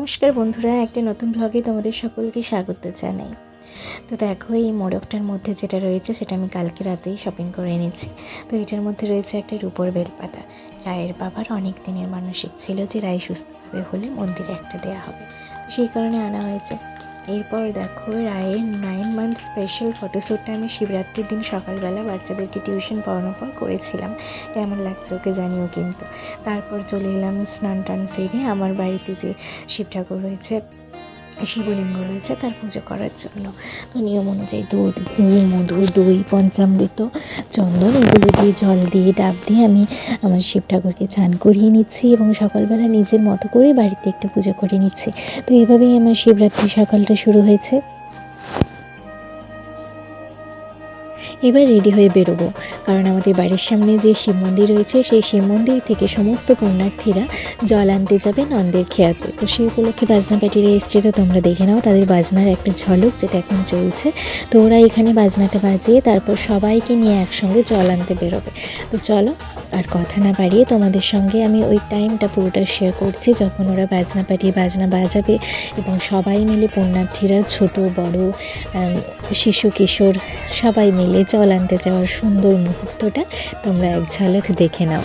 নমস্কার বন্ধুরা, একটা নতুন ব্লগে তোমাদের সকলকে স্বাগত জানাই। তো দেখো, এই মোড়কটার মধ্যে যেটা রয়েছে, সেটা আমি কালকে রাতেই শপিং করে এনেছি। তো এটার মধ্যে রয়েছে একটা রূপোর বেলপাতা। রায়ের বাবার অনেক দিনের মানসিক ছিল যে রায় সুস্থভাবে হলে মন্দিরে একটা দেয়া হবে। সেই কারণে আনা হয়েছে। এরপর দেখো, রায়ের নাইন মান্থ স্পেশাল ফটোশ্যুটটা আমি শিবরাত্রির দিন সকালবেলা বাচ্চাদেরকে টিউশন পড়ানোর পর করেছিলাম। কেমন লাগছে ওকে জানিও কিন্তু। তারপর চলে এলাম স্নান টান সেরে আমার বাড়িতে যে শিব ঠাকুর রয়েছে শিবলিঙ্গ রয়েছে তার পুজো করার জন্য। তো নিয়ম অনুযায়ী দুধ, ঘি মধু দই, পঞ্চামৃত, চন্দন এগুলো দিয়ে জল দিয়ে, ডাব দিয়ে আমি আমার শিব ঠাকুরকে চান করিয়ে নিচ্ছি এবং সকালবেলা নিজের মতো করে বাড়িতে একটু পুজো করে নিচ্ছি। তো এভাবেই আমার শিবরাত্রি সকালটা শুরু হয়েছে। এবার রেডি হয়ে বেরোবো। কারণ আমাদের বাড়ির সামনে যে শিব মন্দির রয়েছে, সেই শিব মন্দির থেকে সমস্ত পুণ্যার্থীরা জল আনতে যাবে নন্দের খেয়াতে। তো সেই উপলক্ষে বাজনা পার্টিরা এসছে তো তোমরা দেখে নাও। তাদের বাজনার একটা ঝলক যেটা এখন চলছে। তো ওরা এখানে বাজনাটা বাজিয়ে তারপর সবাইকে নিয়ে একসঙ্গে জল আনতে বেরোবে। তো চলো, আর কথা না বাড়িয়ে তোমাদের সঙ্গে আমি ওই টাইমটা পুরোটা শেয়ার করছি। যখন ওরা বাজনা পার্টির বাজনা বাজাবে এবং সবাই মিলে পুণ্যার্থীরা ছোট, বড় শিশু, কিশোর সবাই মিলে জল আনতে যাওয়ার সুন্দর মুহূর্তটা তোমরা এক ঝালক দেখে নাও।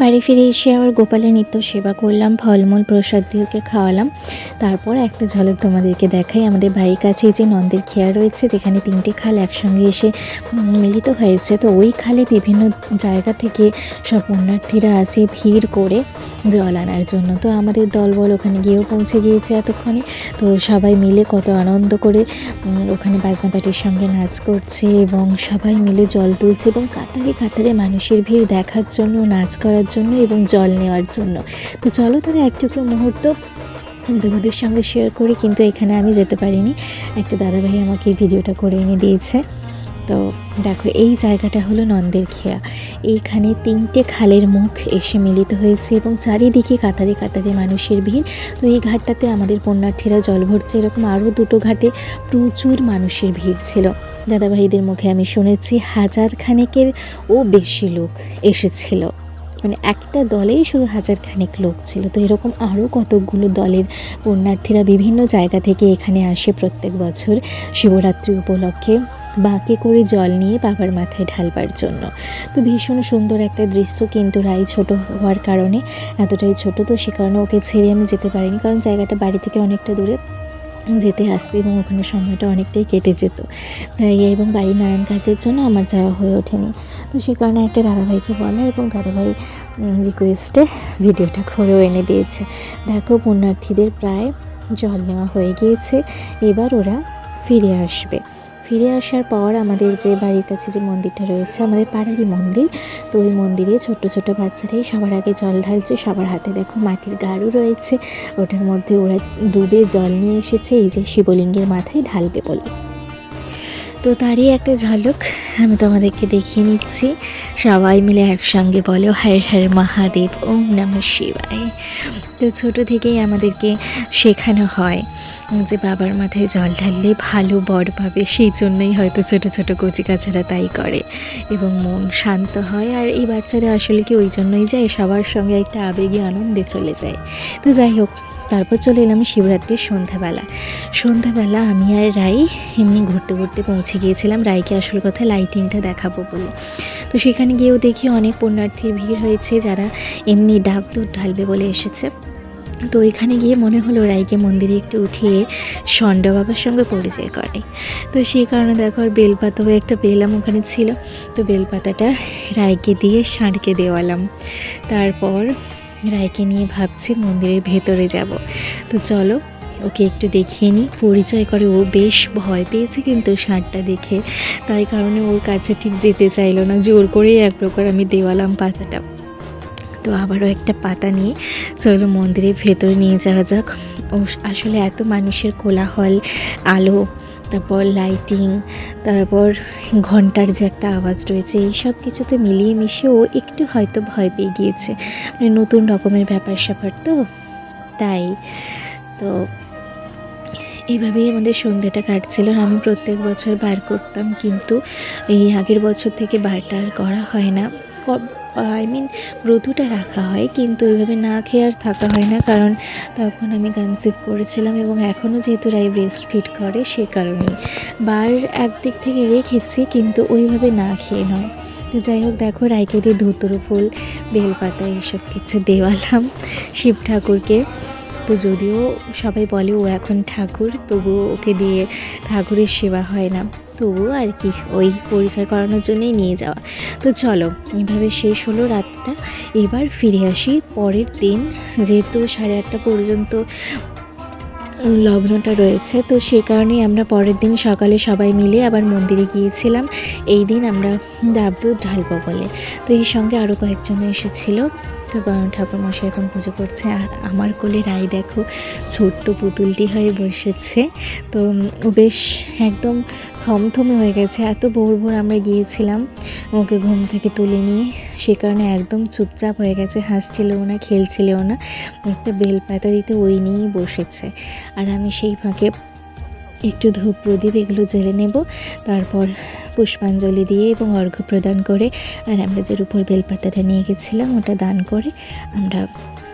বাড়ি ফিরে এসে আবার গোপালের নিত্য সেবা করলাম, ফলমূল, প্রসাদ দিয়ে ওকে খাওয়ালাম। তারপর একটা ঝলক তোমাদেরকে দেখাই। আমাদের বাড়ির কাছে যে নন্দের খেয়া রয়েছে, যেখানে তিনটে খাল একসঙ্গে এসে মিলিত হয়েছে। তো ওই খালে বিভিন্ন জায়গা থেকে সব পুণ্যার্থীরা আসে ভিড় করে জল আনার জন্য। তো আমাদের দলবল ওখানে গিয়েও পৌঁছে গিয়েছে এতক্ষণে। তো সবাই মিলে কত আনন্দ করে ওখানে বাজনা পার্টির সঙ্গে নাচ করছে এবং সবাই মিলে জল তুলছে এবং কাতারে কাতারে মানুষের ভিড় দেখার জন্য নাচ করার জন্য এবং জল নেওয়ার জন্য। তো চলো তাহলে এক টুকরো মুহূর্ত আমি তোমাদের সঙ্গে শেয়ার করি, কিন্তু এখানে আমি যেতে পারিনি। একটা দাদাভাই আমাকে ভিডিওটা করে এনে দিয়েছে। তো দেখো, এই জায়গাটা হলো নন্দের খেয়া। এইখানে তিনটে খালের মুখ এসে মিলিত হয়েছে এবং চারিদিকে কাতারে কাতারে মানুষের ভিড়। তো এই ঘাটটাতে আমাদের পুণ্যার্থীরা জল ভরছে। এরকম আরও দুটো ঘাটে প্রচুর মানুষের ভিড় ছিল। দাদাভাইদের মুখে আমি শুনেছি হাজার খানেকের ও বেশি লোক এসেছিল। মানে একটা দলেই শুধু হাজার খানেক লোক ছিল। তো এরকম আরও কতকগুলো দলের পুণ্যার্থীরা বিভিন্ন জায়গা থেকে এখানে আসে প্রত্যেক বছর শিবরাত্রি উপলক্ষে। বাঁকে করে জল নিয়ে বাবার মাথায় ঢালবার জন্য। তো ভীষণ সুন্দর একটা দৃশ্য কিন্তু রাই ছোট হওয়ার কারণে। এতটাই ছোট তো সে কারণে ওকে ছেড়ে আমি যেতে পারিনি। কারণ জায়গাটা বাড়ি থেকে অনেকটা দূরে। যেতে আসতে এবং ওখানে সময়টা অনেকটাই কেটে যেত। তাই এবং বাড়ির নানান কাজের জন্য আমার যাওয়া হয়ে ওঠেনি। তো সে কারণে একটা দাদাভাইকে বলা এবং দাদাভাই রিকোয়েস্টে ভিডিওটা করেও এনে দিয়েছে। দেখো পুণ্যার্থীদের প্রায় জল নেওয়া হয়ে গিয়েছে। এবার ওরা ফিরে আসবে। ফিরে আসার পর আমাদের যে বাড়ির কাছে যে মন্দিরটা রয়েছে, আমাদের পাড়ারই মন্দির। তো ওই মন্দিরে ছোট ছোট বাচ্চারাই সবার আগে জল ঢালছে, সবার হাতে দেখো মাটির গাড়ু রয়েছে। ওটার মধ্যে ওরা ডুবে জল নিয়ে এসেছে, এই যে শিবলিঙ্গের মাথায় ঢালবে বলে। তো তারই একটা ঝলক আমি তোমাদেরকে দেখিয়ে নিচ্ছি। সবাই মিলে একসঙ্গে বলো, হর হর মহাদেব, ওম নমঃ শিবায়। তো ছোটো থেকেই আমাদেরকে শেখানো হয় যে বাবার মাথায় জল ঢাললে ভালো বর পাবে, সেই জন্যই হয়তো ছোট ছোট কচি কাচারা তাই করে এবং মন শান্ত হয়। আর এই বাচ্চারা আসলে কি ওই জন্যই যায়? সবার সঙ্গে একটা আবেগী আনন্দে চলে যায়। তো যাই হোক তারপর চলে এলাম শিবরাত্রির সন্ধ্যাবেলা। সন্ধ্যাবেলা আমি আর রাই এমনি ঘুরতে ঘুরতে পৌঁছে গিয়েছিলাম। রাইকে আসল কথা লাইটিংটা দেখাবো বলে। তো সেখানে গিয়েও দেখি অনেক পুণ্যার্থীর ভিড় হয়েছে, যারা এমনি ডাক দুধ ঢালবে বলে এসেছে। তো এখানে গিয়ে মনে হলো রাইকে মন্দিরে একটু উঠিয়ে ষণ্ড বাবার সঙ্গে পরিচয় করাই। তো সেই কারণে দেখো আর বেলপাতাও একটা পেলাম ওখানে ছিল। তো বেলপাতাটা রায়কে দিয়ে ষাঁড়কে দেওয়ালাম। তারপর রায়কে নিয়ে ভাবছি মন্দিরের ভেতরে যাব। তো চলো, ওকে একটু দেখিয়ে নিই। পরিচয় করে ও বেশ ভয় পেয়েছে কিন্তু ষাঁড়টা দেখে। তাই কারণে ওর কাছে ঠিক যেতে চাইলো না। জোর করেই এক প্রকার আমি দেওয়ালাম পাতাটা। তো আবারও একটা পাতা নিয়ে চলো মন্দিরের ভেতরে নিয়ে যাওয়া যাক। ও আসলে এত মানুষের কোলাহল, আলো, তারপর লাইটিং তারপর ঘণ্টার যে একটা আওয়াজ রয়েছে, এই সব কিছুতে মিলিয়ে মিশেও একটু হয়তো ভয় পেয়ে গিয়েছে। মানে নতুন রকমের ব্যাপার স্যাপার তো, তাই। তো এইভাবেই আমাদের সন্ধ্যাটা কাটছিল। আমি প্রত্যেক বছর বার করতাম, কিন্তু এই আগের বছর থেকে বারটা আর করা হয় না। আই মিন ব্রতুটা রাখা হয়, কিন্তু ওইভাবে না খেয়ে আর থাকা হয় না, কারণ তখন আমি কনসিভ করেছিলাম এবং এখনও যেহেতু রাই ব্রেস্ট ফিট করে, সে কারণেই। বার একদিক থেকে রেখেছি, কিন্তু ওইভাবে না খেয়ে নয় তো যাই হোক, দেখো রায়কে দিয়ে ধুতুরো ফুল, বেলপাতা এইসব কিছু দেওয়ালাম শিব ঠাকুরকে। তো যদিও সবাই বলে ও এখন ঠাকুর তবুও ওকে দিয়ে ঠাকুরের সেবা হয় না। তবুও আর কি, ওই পরিচয় করানোর জন্যই নিয়ে যাওয়া। তো চলো এইভাবে শেষ হলো রাতটা। এবার ফিরে আসি পরের দিন, যেহেতু সাড়ে আটটা পর্যন্ত লগ্নটা রয়েছে, তো সে কারণেই আমরা পরের দিন সকালে সবাই মিলে আবার মন্দিরে গিয়েছিলাম। এই দিন আমরা ডাব দুধ ঢালবো বলে। তো এই সঙ্গে আরও কয়েকজন এসেছিল। তো ঠাকুরমশাই এখন পুজো করছে আর আমার কোলে রাই দেখো ছোট্ট পুতুলটি হয়ে বসেছে। তো বেশ একদম থমথমে হয়ে গেছে। এত ভোর ভোর আমরা গিয়েছিলাম ওকে ঘুম থেকে তুলে নিয়ে। সে কারণে একদম চুপচাপ হয়ে গেছে, হাসছিলও না, খেলছিলও না। একটা বেলপাতা দিতে ওই নিয়েই বসেছে। আর আমি সেই ফাঁকে একটু ধূপ প্রদীপ এগুলো জেলে নেব, তারপর পুষ্পাঞ্জলি দিয়ে এবং অর্ঘ্য প্রদান করে, আর আমরা যে উপর বেলপাতাটা নিয়ে গেছিলাম ওটা দান করে আমরা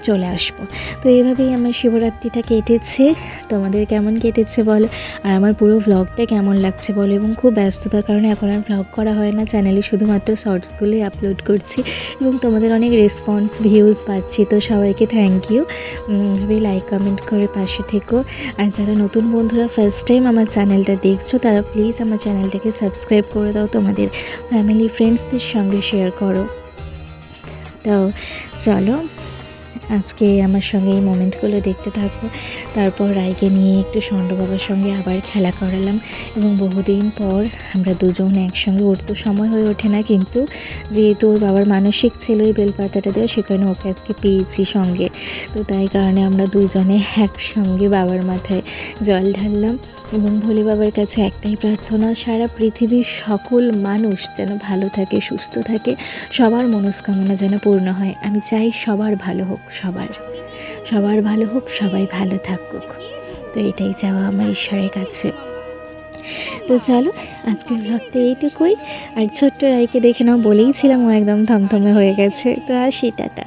চলে আসব। তো এইভাবেই আমার শিবরাত্রিটা কেটেছে। তোমাদের কেমন কেটেছে বলো? আর আমার পুরো ভ্লগটা কেমন লাগছে বলো? এবং খুব ব্যস্ততার কারণে এখন আর ভ্লগ করা হয় না। চ্যানেলে শুধুমাত্র শর্টসগুলোই আপলোড করছি। এবং তোমাদের অনেক রেসপন্স ভিউজ পাচ্ছি। তো সবাইকে থ্যাংক ইউ এভাবেই লাইক কমেন্ট করে পাশে থেকো। আর যারা নতুন বন্ধুরা ফার্স্ট টাইম আমার চ্যানেলটা দেখছ, তারা প্লিজ আমার চ্যানেলটাকে সাবস্ক্রাইব করে দাও। তোমাদের ফ্যামিলি ফ্রেন্ডসদের সঙ্গে শেয়ার করো। তো চলো আজকে আমার সঙ্গে এই মোমেন্টগুলো দেখতে থাকব তারপর রায়কে নিয়ে একটু ষণ্ড বাবার সঙ্গে আবার খেলা করালাম এবং বহুদিন পর আমরা দুজন একসঙ্গে ওর তো সময় হয়ে ওঠে না কিন্তু যেহেতু ওর বাবার মানসিক ছিল এই বেলপাতাটা দেওয়া সেখানে ওকে আজকে পেয়েছি সঙ্গে। তো তাই কারণে আমরা দুজনে একসঙ্গে বাবার মাথায় জল ঢাললাম। এবং ভোলে বাবার কাছে একটাই প্রার্থনা, সারা পৃথিবীর সকল মানুষ যেন ভালো থাকে, সুস্থ থাকে, সবার মনস্কামনা যেন পূর্ণ হয়। আমি চাই সবার ভালো হোক সবার। সবার ভালো হোক, সবাই ভালো থাকুক। তো এটাই চাওয়া আমার ঈশ্বরের কাছে। তো চলো, আজকের ব্লগটা এইটুকুই। আর ছোট্ট রায়কে দেখে নাও বলেইছিলাম ও একদম থমথমে হয়ে গেছে। তো আসি, টাটা।